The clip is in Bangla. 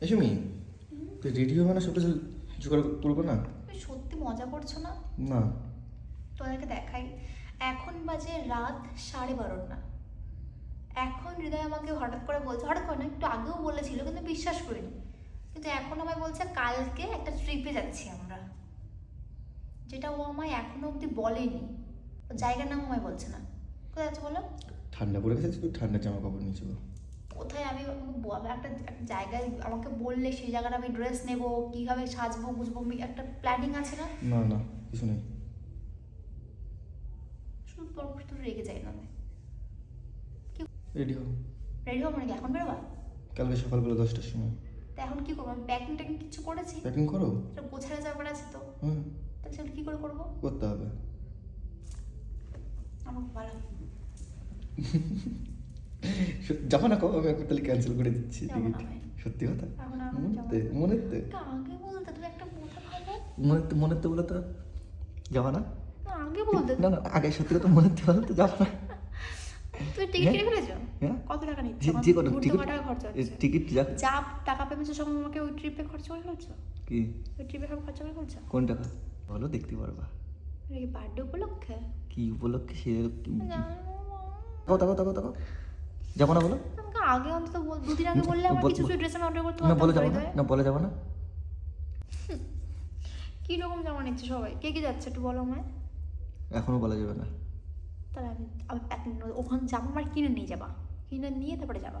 এসমি তুই রেডি হবে না? সবটা জোগাড় তুলবো না? তুমি সত্যি মজা করছ না? না। তোমাদেরকে দেখাই। এখন বাজে রাত সাড়ে বারোটা এখন হৃদয় আমাকে হঠাৎ করে বলছে হঠাৎ করে না একটু আগেও বলেছিল কিন্তু বিশ্বাস করিনি। কিন্তু এখন আমায় বলছে কালকে একটা ট্রিপে যাচ্ছি আমরা। যেটা ও আমায় এখনও অবধি বলেনি। জায়গার নাম আমায় বলছে না। কোথায় যাচ্ছে বলো? ঠান্ডা পড়ে গেছে তুই ঠান্ডা জামা কাপড় নিয়ে চলো। কোথায় আমি একটা জায়গায় আমাকে বললে সেই জায়গাটা আমি ড্রেস নেব কীভাবে সাজবো বুঝব আমি একটা প্ল্যানিং আছে না? না না কিছু নেই। শুধু তোর শুধু রেগে যাই না রেডি হো রেডি হব নাকি? এখন বেরোবা? কালকে সকালবেলা দশটার সময়। তা এখন কি করব? প্যাকিং ট্যাকিং কিছু করেছি? প্যাকিং করো? এটা গোছানো ব্যাপার আছে তো। হ্যাঁ। তাহলে সেটা কি করে করব? করতে হবে। খুব ভালো যাব না কবে আমি একবার তাহলে ক্যান্সেল করে দিচ্ছি টিকিট। সত্যি কথা? এখন আর মনে যাব তো মনে তো। না, আগে বলতে তুমি একটা কথা ভাবো মনে মনে তো বলে তো। যাবা না? না আগে বলতে না না আগে সত্যি কথা তো বলে তো যাব না। তুমি টিকিট হ্যাঁ? কেটে ফেলেছো? হ্যাঁ? কত টাকা নিচ্ছে? যে- কোনো টিকিট টিকিট যা যা টাকা পেমেন্টের সময় আমাকে ওই ট্রিপে খরচা করে ফেলছো? কি? ওই ট্রিপে সব খরচা করে ফেলছো? কোন টাকা বলো দেখতে পারবা। বার্থডে উপলক্ষে? কি উপলক্ষে সে তাকাও তাকাও তাকাও তাকাও। যাব না বলো? আগে অন্তত দুদিন আগে বললে আমার কিছু কিছু ড্রেস আমি অর্ডার করতে না বলে যাব না। না বলে যাব না। কি রকম জামা নিচ্ছে সবাই? কে কে যাচ্ছে একটু বলো আমায়। এখনও বলা যাবে না। তাহলে আমি ওখানে জামা আমার কিনে নিয়ে যাবা। কিনে নিয়ে তারপরে যাবা।